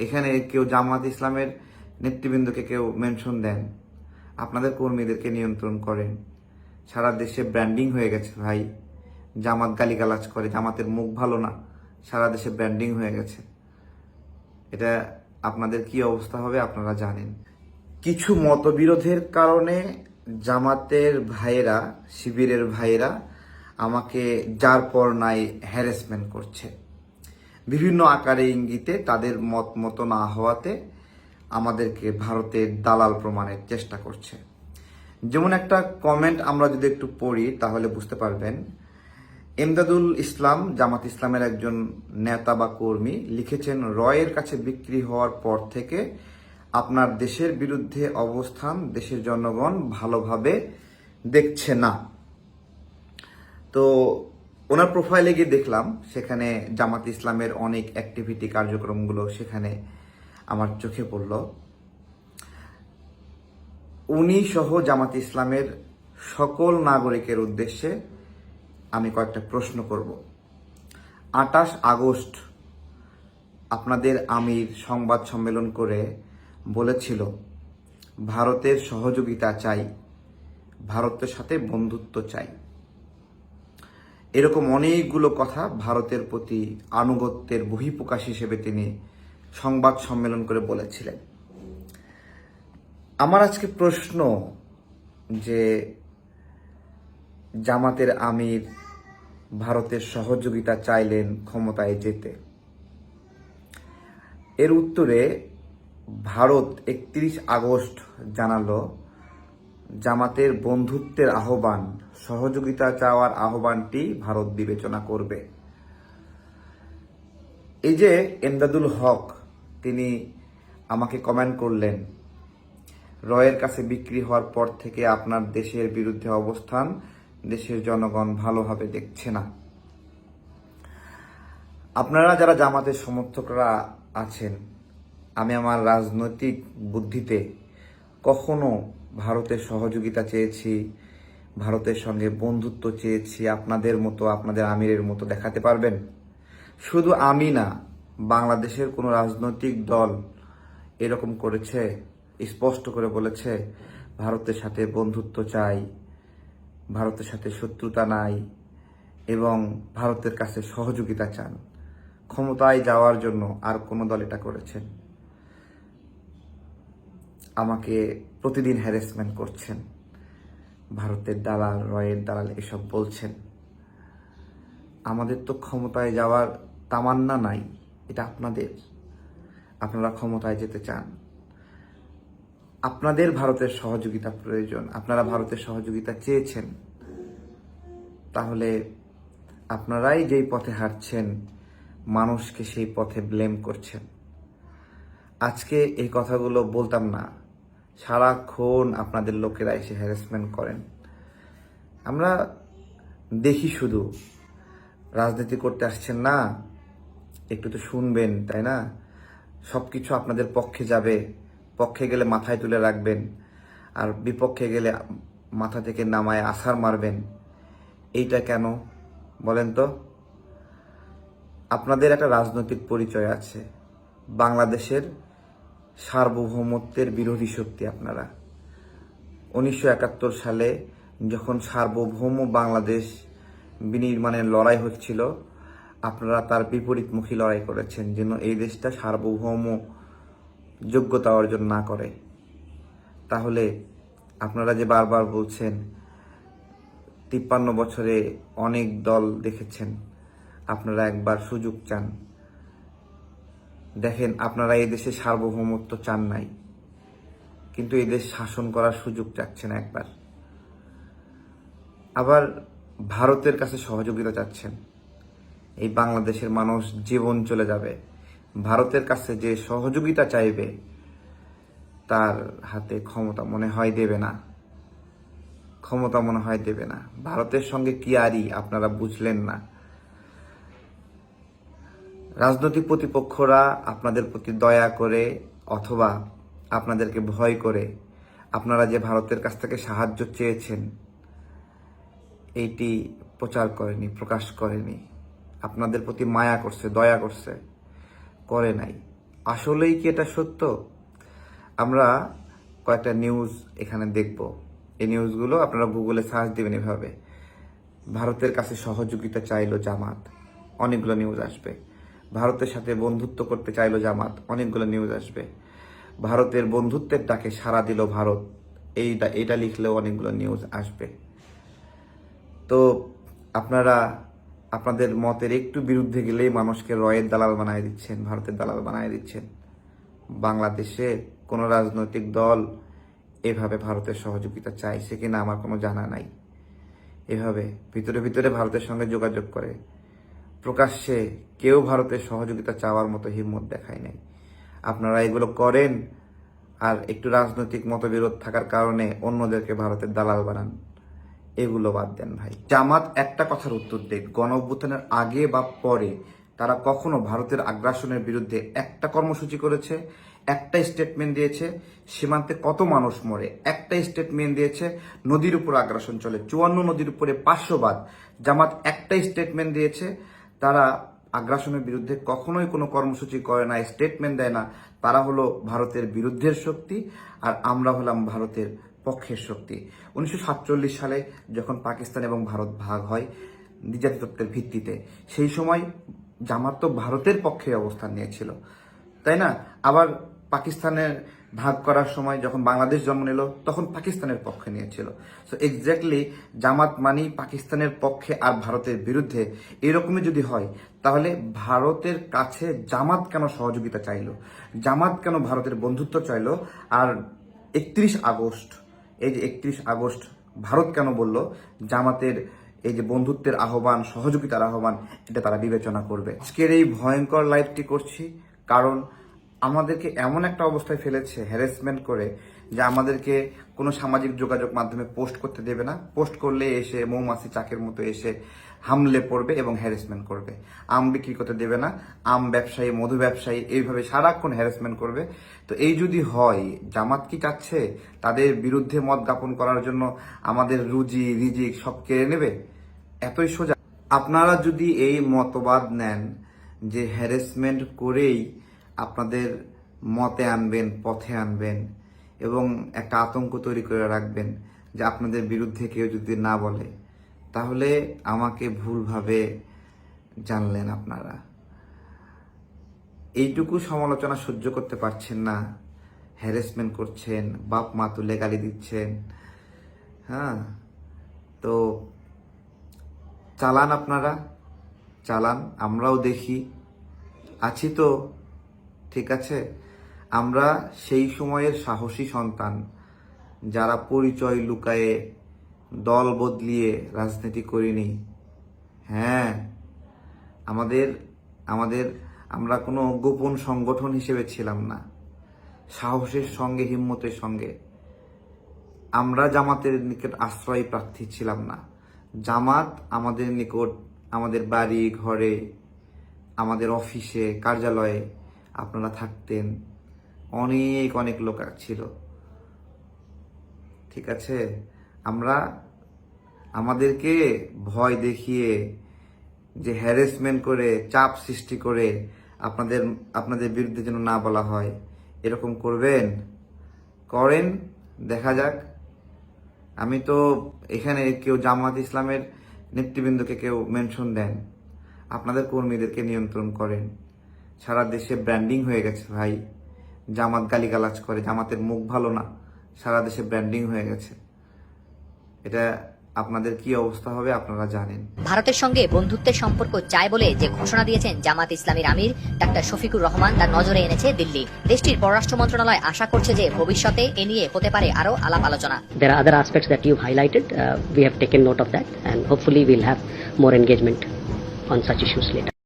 এখানে কেউ জামাত ইসলামের নেতৃবৃন্দকে কেউ মেনশন দেন। আপনাদের কর্মীদেরকে নিয়ন্ত্রণ করেন। সারা দেশে ব্র্যান্ডিং হয়ে গেছে ভাই। জামাত গালিগালাজ করে। জামাতের মুখ ভালো না। সারা দেশে ব্র্যান্ডিং হয়ে গেছে। এটা আপনাদের কি অবস্থা হবে আপনারা জানেন। কিছু মতবিরোধের কারণে জামাতের ভাইয়েরা, শিবিরের ভাইয়েরা আমাকে যার পর নাই হ্যারাসমেন্ট করছে। বিভিন্ন আকারে ইঙ্গিতে তাদের মত মতো না হওয়াতে আমাদেরকে ভারতের দালাল প্রমাণের চেষ্টা করছে। যেমন একটা কমেন্ট আমরা যদি একটু পড়ি, তাহলে বুঝতে পারবেন, এমদাদুল ইসলাম, জামাত ইসলামের একজন নেতা বা কর্মী, লিখেছেন, রয়ের কাছে বিক্রি হওয়ার পর থেকে আপনার দেশের বিরুদ্ধে অবস্থান দেশের জনগণ ভালোভাবে দেখছে না। তো ওনার প্রোফাইলে গিয়ে দেখলাম, সেখানে জামাত ইসলামের অনেক অ্যাক্টিভিটি কার্যক্রমগুলো সেখানে আমার চোখে পড়ল। উনি সহ জামাত ইসলামের সকল নাগরিকের উদ্দেশ্যে আমি কয়েকটা প্রশ্ন করব। আটাশ আগস্ট আপনাদের আমির সংবাদ সম্মেলন করে বলেছিল, ভারতের সহযোগিতা চাই, ভারতের সাথে বন্ধুত্ব চাই। এরকম অনেকগুলো কথা ভারতের প্রতি আনুগত্যের বহিঃপ্রকাশ হিসেবে তিনি সংবাদ সম্মেলন করে বলেছিলেন। আমার আজকে প্রশ্ন যে জামাতের আমির ভারতের সহযোগিতা চাইলেন ক্ষমতায় যেতে। এর উত্তরে ভারত একত্রিশ আগস্ট জানালো জামাতের বন্ধুত্বের আহ্বান, সহযোগিতা চাওয়ার আহ্বানটি ভারত বিবেচনা করবে। এই যে এমদাদুল হক, তিনি আমাকে কমেন্ট করলেন, রয়ের কাছে বিক্রি হওয়ার পর থেকে আপনার দেশের বিরুদ্ধে অবস্থান, দেশের জনগণ ভালোভাবে দেখছে না। আপনারা যারা জামাতের সমর্থকরা আছেন, আমি আমার রাজনৈতিক বুদ্ধিতে কখনো ভারতের সহযোগিতা চেয়েছি, ভারতের সঙ্গে বন্ধুত্ব চেয়েছি, আপনাদের মতো, আপনাদের আমিরের মতো দেখাতে পারবেন? শুধু আমি না, বাংলাদেশের কোনো রাজনৈতিক দল এরকম করেছে, স্পষ্ট করে বলেছে, ভারতের সাথে বন্ধুত্ব চাই, ভারতের সাথে শত্রুতা নাই এবং ভারতের কাছে সহযোগিতা চান। ক্ষমতায় যাওয়ার জন্য আর কোনো দল এটা করেছেন আমাকে প্রতিদিন হ্যারাসমেন্ট করছেন। ভারতের দালাল, রয়ের দালাল এসব বলছেন। আমাদের তো ক্ষমতায় যাওয়ার তামান্না নাই, এটা আপনাদের। আপনারা ক্ষমতায় যেতে চান। আপনাদের ভারতের সহযোগিতা প্রয়োজন, আপনারা ভারতের সহযোগিতা চেয়েছেন। তাহলে আপনারাই যেই পথে হাঁটছেন, মানুষকে সেই পথে ব্লেম করছেন। আজকে এই কথাগুলো বলতাম না। সারাক্ষণ আপনাদের লোকেরা এসে হ্যারাসমেন্ট করেন। আমরা দেখি শুধু। রাজনীতি করতে আসছেন না, একটু তো শুনবেন, তাই না? সব কিছু আপনাদের পক্ষে যাবে। পক্ষে গেলে মাথায় তুলে রাখবেন। আর বিপক্ষে গেলে মাথা থেকে নামায় আছাড় মারবেন। এইটা কেন? বলেন তো। আপনাদের একটা রাজনৈতিক পরিচয় আছে। বাংলাদেশের সার্বভৌমত্বের বিরোধী শক্তি আপনারা। উনিশশো একাত্তর সালে যখন সার্বভৌম বাংলাদেশ বিনির্মাণের লড়াই হচ্ছিল, আপনারা তার বিপরীতমুখী লড়াই করেছেন, যেন এই দেশটা সার্বভৌম যোগ্যতা অর্জন না করে। তাহলে আপনারা যে বারবার বলছেন, তিপ্পান্ন বছরে অনেক দল দেখেছেন, আপনারা একবার সুযোগ চান। দেখেন, আপনারা এই দেশে সার্বভৌমত্ব চান নাই, কিন্তু এই দেশ শাসন করার সুযোগ চাচ্ছেন একবার। আবার ভারতের কাছে সহযোগিতা চাচ্ছেন। এই বাংলাদেশের মানুষ জীবন চলে যাবে। ভারতের কাছে যে সহযোগিতা চাইবে, তার হাতে ক্ষমতা মনে হয় দেবে না। ক্ষমতা মনে হয় দেবে না। ভারতের সঙ্গে কি আরই, আপনারা বুঝলেন না। রাজনৈতিক প্রতিপক্ষরা আপনাদের প্রতি দয়া করে অথবা আপনাদেরকে ভয় করে আপনারা যে ভারতের কাছ থেকে সাহায্য চেয়েছেন, এইটি প্রচার করেনি, প্রকাশ করেনি। আপনাদের প্রতি মায়া করছে, দয়া করছে, করে নাই। আসলেই কি এটা সত্য? আমরা কয়েকটা নিউজ এখানে দেখব। এই নিউজগুলো আপনারা গুগলে সার্চ দিবেন এভাবে। ভারতের কাছে সহযোগিতা চাইলো জামাত। অনেকগুলো নিউজ আসবে। ভারতের সাথে বন্ধুত্ব করতে চাইল জামাত। অনেকগুলো নিউজ আসবে। ভারতের বন্ধুত্বের ডাকে সাড়া দিল ভারত। এইটা, এটা লিখলেও অনেকগুলো নিউজ আসবে। তো আপনারা, আপনাদের মতের একটু বিরুদ্ধে গেলেই মানুষকে রয়ের দালাল বানায় দিচ্ছেন, ভারতের দালাল বানায় দিচ্ছেন। বাংলাদেশে কোনো রাজনৈতিক দল এভাবে ভারতের সহযোগিতা চাইছে কিনা আমার কোনো জানা নাই। এভাবে ভিতরে ভিতরে ভারতের সঙ্গে যোগাযোগ করে। প্রকাশ্যে কেউ ভারতের সহযোগিতা চাওয়ার মতো হিম্মত দেখায় নাই। আপনারা এগুলো করেন আর একটু রাজনৈতিক মতবিরোধ থাকার কারণে অন্যদেরকে ভারতের দালাল বানান। এগুলো বাদ দেন ভাই। জামাত একটা কথার উত্তর দেখ গণঅভ্যুত্থানের আগে বা পরে তারা কখনো ভারতের আগ্রাসনের বিরুদ্ধে একটা কর্মসূচি করেছে, একটা স্টেটমেন্ট দিয়েছে, সীমান্তে কত মানুষ মরে, একটা স্টেটমেন্ট দিয়েছে, নদীর উপর আগ্রাসন চলে, চুয়ান্ন নদীর উপরে পাঁচশো বাদ জামাত একটা স্টেটমেন্ট দিয়েছে তারা আগ্রাসনের বিরুদ্ধে কখনোই কোনো কর্মসূচি করে না স্টেটমেন্ট দেয় না। তারা হলো ভারতের বিরুদ্ধের শক্তি আর আমরা হলাম ভারতের পক্ষের শক্তি। উনিশশো সাতচল্লিশ সালে যখন পাকিস্তান এবং ভারত ভাগ হয় নির্যাতিতত্বের ভিত্তিতে, সেই সময় জামাত তো ভারতের পক্ষে অবস্থান নিয়েছিল। তাই না? আবার পাকিস্তানের ভাগ করার সময় যখন বাংলাদেশ জন্ম নিল, তখন পাকিস্তানের পক্ষে নিয়েছিল। সো এক্স্যাক্টলি জামাত মানি পাকিস্তানের পক্ষে আর ভারতের বিরুদ্ধে। এরকমই যদি হয়, তাহলে ভারতের কাছে জামাত কেন সহযোগিতা চাইলো? জামাত কেন ভারতের বন্ধুত্ব চাইলো? আর একত্রিশ আগস্ট, এই যে একত্রিশ আগস্ট ভারত কেন বলল? জামাতের এই যে বন্ধুত্বের আহ্বান, সহযোগিতার আহ্বান, এটা তারা বিবেচনা করবে। আজকের এই ভয়ঙ্কর লাইভটি করছি কারণ আমাদেরকে এমন একটা অবস্থায় ফেলেছে হ্যারাসমেন্ট করে, যে আমাদেরকে কোনো সামাজিক যোগাযোগ মাধ্যমে পোস্ট করতে দেবে না। পোস্ট করলে এসে মৌমাছি চাকের মতো এসে হামলে পড়বে এবং হ্যারাসমেন্ট করবে। আম বিক্রি করতে দেবে না। আম ব্যবসায়ী, মধু ব্যবসায়ী এইভাবে সারাক্ষণ হ্যারাসমেন্ট করবে। তো এই যদি হয়, জামাত কি চাচ্ছে? তাদের বিরুদ্ধে মত জ্ঞাপন করার জন্য আমাদের রুজি, রিজিক সব কেড়ে নেবে? এতই সোজা। আপনারা যদি এই মতবাদ নেন যে হ্যারাসমেন্ট করেই আপনাদের মতে আনবেন, পথে আনবেন এবং একটা আতঙ্ক তৈরি করে রাখবেন যে আপনাদের বিরুদ্ধে কেউ যদি না বলে, তাহলে আমাকে ভুলভাবে জানলেন আপনারা। এইটুকু সমালোচনা সহ্য করতে পারছেন না হ্যারাসমেন্ট করছেন, বাপ মা তুলে গালি দিচ্ছেন হ্যাঁ? তো চালান আপনারা, চালান, আমরাও দেখি, আছি তো। ঠিক আছে? আমরা সেই সময়ের সাহসী সন্তান যারা পরিচয় লুকায়ে, দল বদলিয়ে রাজনীতি করিনি। হ্যাঁ আমাদের আমাদের আমরা কোনো গোপন সংগঠন হিসেবে ছিলাম না। সাহসের সঙ্গে, হিম্মতের সঙ্গে। আমরা জামাতের নিকট আশ্রয় প্রার্থী ছিলাম না। জামাত আমাদের নিকট, আমাদের বাড়ি, ঘরে, আমাদের অফিসে, কার্যালয়ে আপনারা থাকতেন। অনেক অনেক লোক ছিল। ঠিক আছে? আমরা আমাদেরকে ভয় দেখিয়ে যে হ্যারেসমেন্ট করে, চাপ সৃষ্টি করে আপনাদের আপনাদের বিরুদ্ধে যেন না বলা হয়, এরকম করবেন? করেন, দেখা যাক। আমি তো এখানে কেউ জামাত ইসলামের নেতৃবৃন্দকে কেউ মেনশন দেন। আপনাদের কর্মীদেরকে নিয়ন্ত্রণ করেন। সারা দেশে ব্র্যান্ডিং হয়ে গেছে ভাই। জামাত গালিগালাজ করে জামাতের মুখ ভালো না সারা দেশে ব্র্যান্ডিং হয়ে গেছে। এটা আপনাদের কি অবস্থা হবে আপনারা জানেন। ভারতের সঙ্গে বন্ধুত্বের সম্পর্ক চায় বলে যে ঘোষণা দিয়েছেন জামাত ইসলামীর আমির ডাক্তার শফিকুর রহমান তার নজরে এনেছে দিল্লি। দেশটির পররাষ্ট্র মন্ত্রণালয় আশা করছে যে ভবিষ্যতে এ নিয়ে হতে পারে আরও আলাপ আলোচনা। There are other aspects that you've highlighted. Uh, we have taken note of that, and hopefully, we'll have more engagement on such issues later.